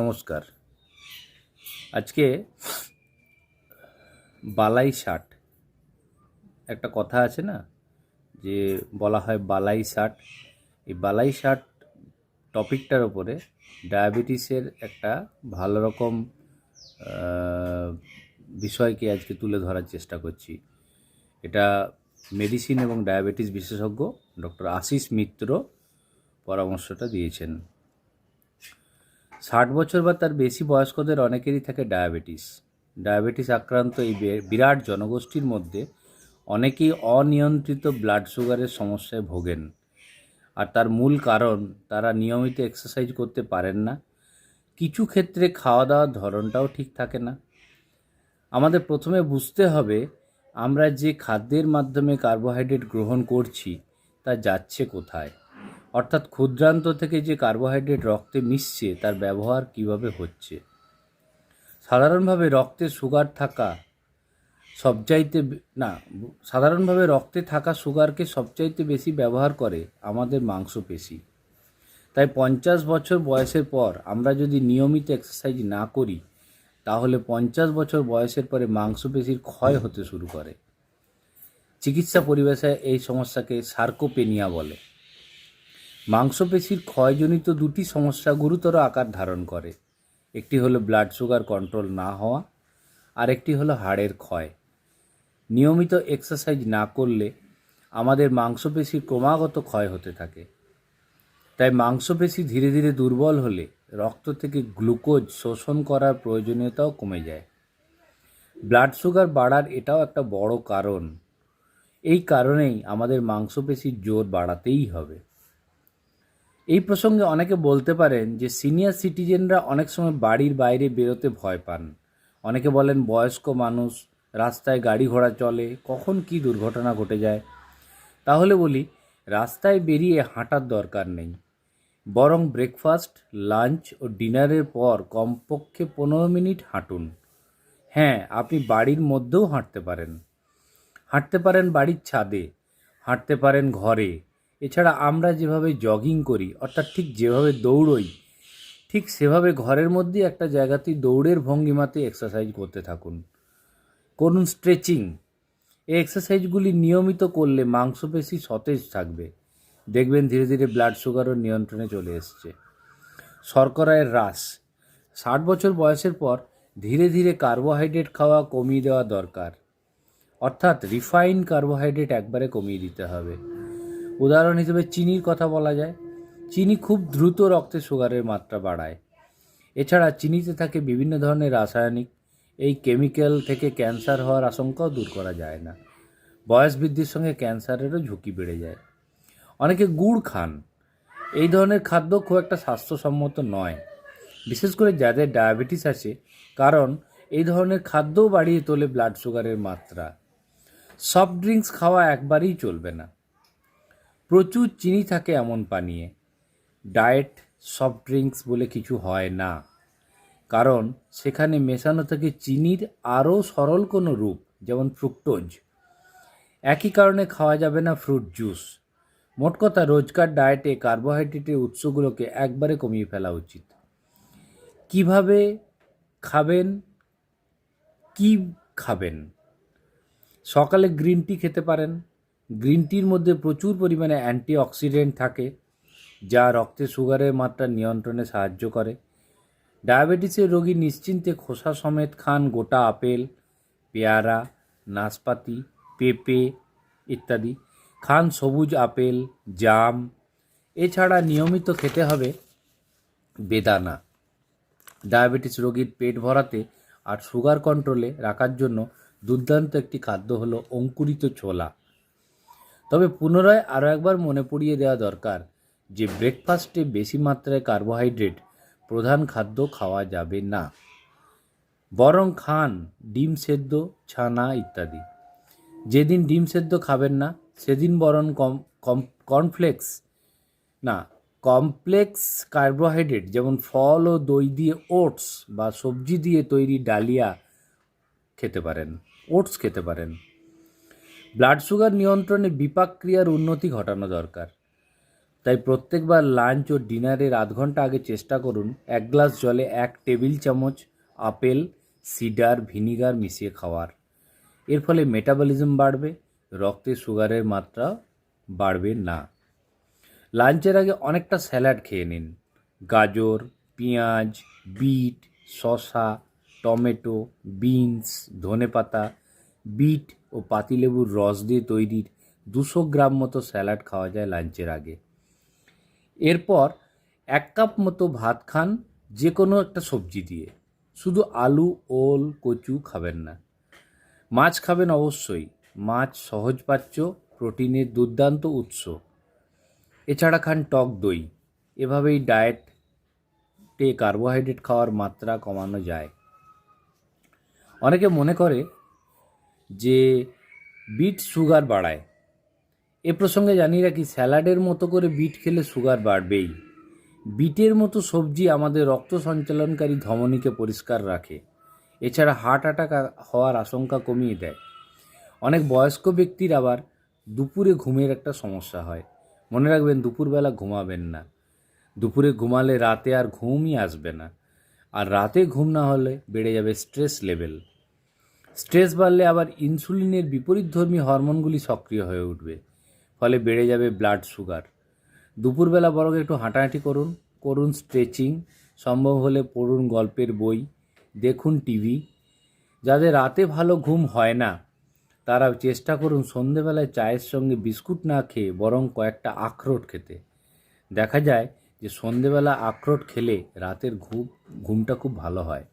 নমস্কার। আজকে বালাই ষাট একটা কথা আছে না, যে বলা হয় বালাই ষাট এই বালাই ষাট টপিকটার ওপরে ডায়াবেটিসের একটা ভালো রকম বিষয়কে আজকে তুলে ধরার চেষ্টা করছি। এটা মেডিসিন এবং ডায়াবেটিস বিশেষজ্ঞ ডক্টর আশিস মিত্র পরামর্শটা দিয়েছেন। ষাট বছর বা তার বেশি বয়স্কদের অনেকেরই থাকে ডায়াবেটিস। ডায়াবেটিস আক্রান্ত এই বিরাট জনগোষ্ঠীর মধ্যে অনেকেই অনিয়ন্ত্রিত ব্লাড সুগারের সমস্যায় ভোগেন। আর তার মূল কারণ, তারা নিয়মিত এক্সারসাইজ করতে পারেন না। কিছু ক্ষেত্রে খাওয়া দাওয়ার ধরনটাও ঠিক থাকে না। আমাদের প্রথমে বুঝতে হবে, আমরা যে খাদ্যের মাধ্যমে কার্বোহাইড্রেট গ্রহণ করছি, তা যাচ্ছে কোথায়? অর্থাৎ ক্ষুদ্রান্ত থেকে যে কার্বোহাইড্রেট রক্তে মিশছে, তার ব্যবহার কীভাবে হচ্ছে? সাধারণভাবে রক্তে সুগার থাকা সবচাইতে না, সাধারণভাবে রক্তে থাকা সুগারকে সবচাইতে বেশি ব্যবহার করে আমাদের মাংসপেশি। তাই পঞ্চাশ বছর বয়সের পর আমরা যদি নিয়মিত এক্সারসাইজ না করি, তাহলে পঞ্চাশ বছর বয়সের পরে মাংসপেশির ক্ষয় হতে শুরু করে। চিকিৎসা পরিবেশে এই সমস্যাকে সার্কোপেনিয়া বলে। মাংসপেশির ক্ষয়জনিত দুটি সমস্যা গুরুতর আকার ধারণ করে। একটি হলো ব্লাড সুগার কন্ট্রোল না হওয়া আর একটি হলো হাড়ের ক্ষয়। নিয়মিত এক্সারসাইজ না করলে আমাদের মাংসপেশির ক্রমাগত ক্ষয় হতে থাকে। তাই মাংসপেশি ধীরে ধীরে দুর্বল হলে রক্ত থেকে গ্লুকোজ শোষণ করার প্রয়োজনীয়তাও কমে যায়। ব্লাড সুগার বাড়ার এটাও একটা বড় কারণ। এই কারণেই আমাদের মাংসপেশির জোর বাড়াতেই হবে। এই প্রসঙ্গে অনেকে বলতে পারেন যে সিনিয়র সিটিজেনরা অনেক সময় বাড়ির বাইরে বেরোতে ভয় পান। অনেকে বলেন বয়স্ক মানুষ, রাস্তায় গাড়ি ঘোড়া চলে, কখন কি দুর্ঘটনা ঘটে যায়? তাহলে বলি, রাস্তায় বেরিয়ে হাঁটার দরকার নেই। বরং ব্রেকফাস্ট লাঞ্চ ও ডিনারের পর কমপক্ষে পনেরো মিনিট হাঁটুন। হ্যাঁ আপনি বাড়ির মধ্যেও হাঁটতে পারেন। হাঁটতে পারেন বাড়ির ছাদে, হাঁটতে পারেন ঘরে এছাড়া আমরা যেভাবে জগিং করি, অর্থাৎ ঠিক যেভাবে দৌড়ই, ঠিক সেভাবে ঘরের মধ্যে একটা জায়গাতেই দৌড়ের ভঙ্গিমাতে এক্সারসাইজ করতে থাকুন। করুন স্ট্রেচিং এই এক্সারসাইজগুলি নিয়মিত করলে মাংসপেশি সতেজ থাকবে। দেখবেন ধীরে ধীরে ব্লাড সুগারও নিয়ন্ত্রণে চলে এসছে। শর্করায়ের হ্রাস। ষাট বছর বয়সের পর ধীরে ধীরে কার্বোহাইড্রেট খাওয়া কমিয়ে দেওয়া দরকার। অর্থাৎ রিফাইন কার্বোহাইড্রেট একবারে কমিয়ে দিতে হবে। উদাহরণ হিসেবে চিনির কথা বলা যায়। চিনি খুব দ্রুত রক্তে সুগারের মাত্রা বাড়ায়। এছাড়া চিনিতে থাকে বিভিন্ন ধরনের রাসায়নিক। এই কেমিক্যাল থেকে ক্যান্সার হওয়ার আশঙ্কাও দূর করা যায় না। বয়স বৃদ্ধির সঙ্গে ক্যান্সারেরও ঝুঁকি বেড়ে যায়। অনেকে গুড় খান। এই ধরনের খাদ্য খুব একটা স্বাস্থ্যসম্মত নয়। বিশেষ করে যাদের ডায়াবেটিস আছে, কারণ এই ধরনের খাদ্যও বাড়িয়ে তোলে ব্লাড সুগারের মাত্রা। সফট ড্রিঙ্কস খাওয়া একবারেই চলবে না। প্রচুর চিনি থাকে এমন পানীয়ে। ডায়েট, সফট ড্রিঙ্কস বলে কিছু হয় না। কারণ সেখানে মেশানো থাকে চিনির আরও সরল কোনো রূপ, যেমন ফ্রুক্টোজ। একই কারণে খাওয়া যাবে না ফ্রুট জুস। মোট কথা, রোজকার ডায়েটে কার্বোহাইড্রেটের উৎসগুলোকে একবারে কমিয়ে ফেলা উচিত। কীভাবে খাবেন? কি খাবেন? সকালে গ্রিন টি খেতে পারেন। গ্রিন টির মধ্যে প্রচুর পরিমাণে অ্যান্টিঅক্সিডেন্ট থাকে, যা রক্তে সুগারের মাত্রা নিয়ন্ত্রণে সাহায্য করে। ডায়াবেটিসের রোগী নিশ্চিন্তে খোসা সমেত খান গোটা আপেল, পেয়ারা, নাশপাতি, পেঁপে ইত্যাদি। খান সবুজ আপেল, জাম। এছাড়া নিয়মিত খেতে হবে বেদানা। ডায়াবেটিস রোগীর পেট ভরাতে আর সুগার কন্ট্রোলে রাখার জন্য দুর্দান্ত একটি খাদ্য হলো অঙ্কুরিত ছোলা। তবে পুনরায় আরও একবার মনে পড়িয়ে দেওয়া দরকার যে ব্রেকফাস্টে বেশি মাত্রায় কার্বোহাইড্রেট প্রধান খাদ্য খাওয়া যাবে না। বরং খান, ডিম সেদ্ধ, ছানা ইত্যাদি। যেদিন ডিম সেদ্ধ খাবেন না, সেদিন বরং কম কম, কর্নফ্লেক্স, না, কমপ্লেক্স কার্বোহাইড্রেট যেমন ফল ও দই দিয়ে ওটস বা সবজি দিয়ে তৈরি ডালিয়া খেতে পারেন, ওটস খেতে পারেন। ব্লাড সুগার নিয়ন্ত্রণে বিপাক ক্রিয়ার উন্নতি ঘটানো দরকার। তাই প্রত্যেকবার লাঞ্চ ও ডিনারের আধ ঘণ্টা আগে চেষ্টা করুন এক গ্লাস জলে এক টেবিল চামচ আপেল সিডার ভিনিগার মিশিয়ে খাওয়ার। এর ফলে মেটাবলিজম বাড়বে, রক্তে সুগারের মাত্রা বাড়বে না। লাঞ্চের আগে অনেকটা স্যালাড খেয়ে নিন। গাজর, পেঁয়াজ, বিট, শসা, টমেটো বিনস ধনেপাতা বিট ও পাতিলেবুর রস দিয়ে তৈরির দুশো গ্রাম মতো স্যালাড খাওয়া যায় লাঞ্চের আগে। এরপর এক কাপ মতো ভাত খান যে কোনো একটা সবজি দিয়ে। শুধু আলু, ওল, কচু খাবেন না। মাছ খাবেন অবশ্যই। মাছ সহজপাচ্য, প্রোটিনের দুর্দান্ত উৎস। এছাড়া খান টক দই। এভাবেই ডায়েটে কার্বোহাইড্রেট খাওয়ার মাত্রা কমানো যায়। অনেকে মনে করে যে বিট সুগার বাড়ায়। এ প্রসঙ্গে জানিয়ে রাখি, স্যালাডের মতো করে বিট খেলে সুগার বাড়বেই। বিটের মতো সবজি আমাদের রক্ত সঞ্চালনকারী ধমনীকে পরিষ্কার রাখে। এছাড়া হার্ট অ্যাটাক হওয়ার আশঙ্কা কমিয়ে দেয়। অনেক বয়স্ক ব্যক্তির আবার দুপুরে ঘুমের একটা সমস্যা হয়। মনে রাখবেন, দুপুরবেলা ঘুমাবেন না। দুপুরে ঘুমালে রাতে আর ঘুমই আসবে না। আর রাতে ঘুম না হলে বেড়ে যাবে স্ট্রেস লেভেল। স্ট্রেস বাড়লে আবার ইনসুলিনের বিপরীতধর্মী হরমোনগুলি সক্রিয় হয়ে উঠবে, ফলে বেড়ে যাবে ব্লাড সুগার। দুপুরবেলা বরং একটু হাঁটাহাঁটি করুন করুন স্ট্রেচিং, সম্ভব হলে পড়ুন গল্পের বই, দেখুন টিভি। যাদের রাতে ভালো ঘুম হয় না, তারা চেষ্টা করুন সন্ধেবেলায় চায়ের সঙ্গে বিস্কুট না খেয়ে বরং কয়েকটা আখরোট খেতে। দেখা যায় যে সন্ধেবেলা আখরোট খেলে রাতের ঘুম, ঘুমটা খুব ভালো হয়।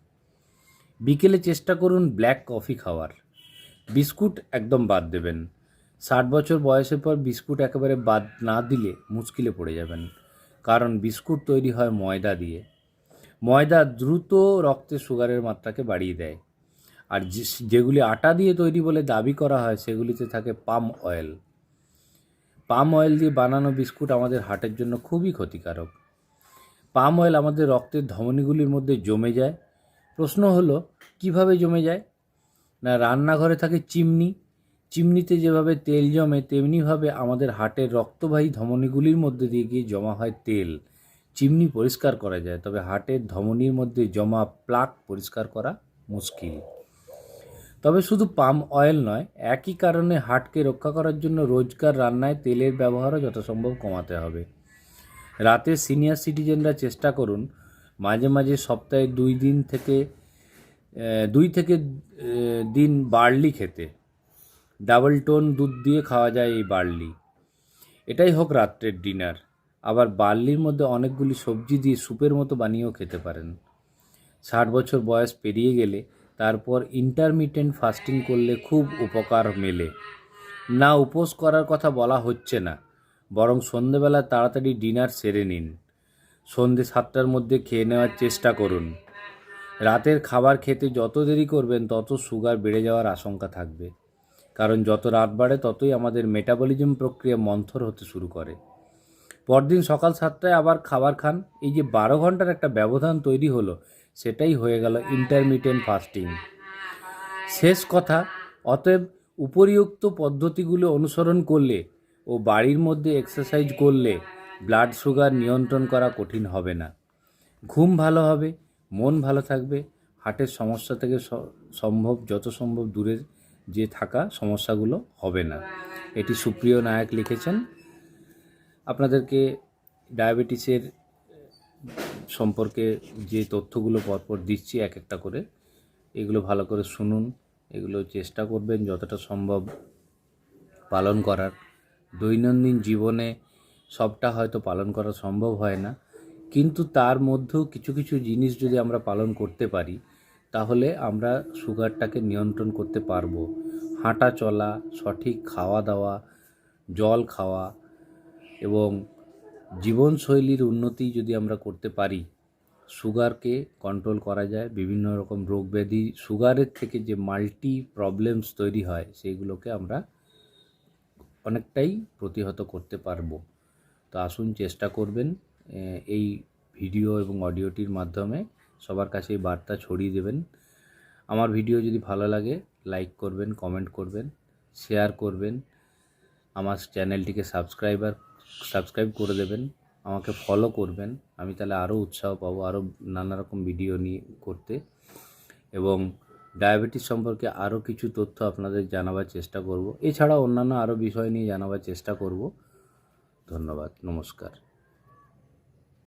বিকেলে চেষ্টা করুন ব্ল্যাক কফি খাওয়ার। বিস্কুট একদম বাদ দেবেন। ষাট বছর বয়সের পর বিস্কুট একেবারে বাদ না দিলে মুশকিলে পড়ে যাবেন। কারণ বিস্কুট তৈরি হয় ময়দা দিয়ে। ময়দা দ্রুত রক্তে সুগারের মাত্রাকে বাড়িয়ে দেয়। আর যেগুলি আটা দিয়ে তৈরি বলে দাবি করা হয়, সেগুলিতে থাকে পাম অয়েল। পাম অয়েল দিয়ে বানানো বিস্কুট আমাদের হার্টের জন্য খুবই ক্ষতিকারক। পাম অয়েল আমাদের রক্তের ধমনীগুলির মধ্যে জমে যায়। প্রশ্ন হলো কীভাবে জমে যায়? না, রান্নাঘরে থাকে চিমনি। চিমনিতে যেভাবে তেল জমে, তেমনিভাবে আমাদের হার্টের রক্তবাহী ধমনীগুলির মধ্যে দিয়ে গিয়ে জমা হয় তেল। চিমনি পরিষ্কার করা যায়, তবে হার্টের ধমনীর মধ্যে জমা প্লাক পরিষ্কার করা মুশকিল। তবে শুধু পাম অয়েল নয়, একই কারণে হার্টকে রক্ষা করার জন্য রোজকার রান্নায় তেলের ব্যবহারও যথাসম্ভব কমাতে হবে। রাতে সিনিয়র সিটিজেনরা চেষ্টা করুন, মাঝে মাঝে সপ্তাহে দুই দিন থেকে দুই থেকে দিন বার্লি খেতে। ডাবল টোন দুধ দিয়ে খাওয়া যায় এই বার্লি। এটাই হোক রাত্রের ডিনার। আবার বার্লির মধ্যে অনেকগুলি সবজি দিয়ে স্যুপের মতো বানিয়েও খেতে পারেন। ষাট বছর বয়স পেরিয়ে গেলে তারপর ইন্টারমিটেন্ট ফাস্টিং করলে খুব উপকার মেলে। না উপোস করার কথা বলা হচ্ছে না, বরং সন্ধেবেলা তাড়াতাড়ি ডিনার সেরে নিন। সন্ধে সাতটার মধ্যে খেয়ে নেওয়ার চেষ্টা করুন। রাতের খাবার খেতে যত দেরি করবেন, তত সুগার বেড়ে যাওয়ার আশঙ্কা থাকবে। কারণ যত রাত বাড়ে, ততই আমাদের মেটাবলিজম প্রক্রিয়া মন্থর হতে শুরু করে। পরদিন সকাল সাতটায় আবার খাবার খান। এই যে বারো ঘণ্টার একটা ব্যবধান তৈরি হলো, সেটাই হয়ে গেল ইন্টারমিটেন্ট ফাস্টিং শেষ কথা, অতএব উপরিউক্ত পদ্ধতিগুলো অনুসরণ করলে ও বাড়ির মধ্যে এক্সারসাইজ করলে ব্লাড সুগার নিয়ন্ত্রণ করা কঠিন হবে না। ঘুম ভালো হবে মন ভালো থাকবে, হার্টের সমস্যা থেকে সম্ভব, যত সম্ভব দূরে যে থাকা সমস্যাগুলো হবে না। এটি সুপ্রিয় নায়ক লিখেছেন। আপনাদেরকে ডায়াবেটিসের সম্পর্কে যে তথ্যগুলো পরপর দিচ্ছি এক একটা করে, এগুলো ভালো করে শুনুন, এগুলো চেষ্টা করবেন যতটা সম্ভব পালন করার। দৈনন্দিন জীবনে সবটা হয়তো পালন করা সম্ভব হয় না। কিন্তু তার মধ্যেও কিছু কিছু জিনিস যদি আমরা পালন করতে পারি, তাহলে আমরা সুগারটাকে নিয়ন্ত্রণ করতে পারব। হাঁটা চলা, সঠিক খাওয়া দাওয়া, জল খাওয়া এবং জীবনশৈলীর উন্নতি যদি আমরা করতে পারি, সুগারকে কন্ট্রোল করা যায়। বিভিন্ন রকম রোগ ব্যাধি, সুগারের থেকে যে মাল্টি প্রবলেমস তৈরি হয়, সেইগুলোকে আমরা অনেকটাই প্রতিহত করতে পারব। তো আসুন চেষ্টা করবেন। এই ভিডিও এবং অডিওটির মাধ্যমে সবার কাছে এই বার্তা ছড়িয়ে দেবেন। আমার ভিডিও যদি ভালো লাগে লাইক করবেন কমেন্ট করবেন শেয়ার করবেন, আমার চ্যানেলটিকে সাবস্ক্রাইবার সাবস্ক্রাইব করে দেবেন, আমাকে ফলো করবেন। আমি তাহলে আরও উৎসাহ পাবো, আরও নানা রকম ভিডিও নিয়ে করতে। এবং ডায়াবেটিস সম্পর্কে আরও কিছু তথ্য আপনাদের জানাবার চেষ্টা করব। এছাড়া অন্যান্য আরও বিষয় নিয়ে জানাবার চেষ্টা করব। ধন্যবাদ, নমস্কার।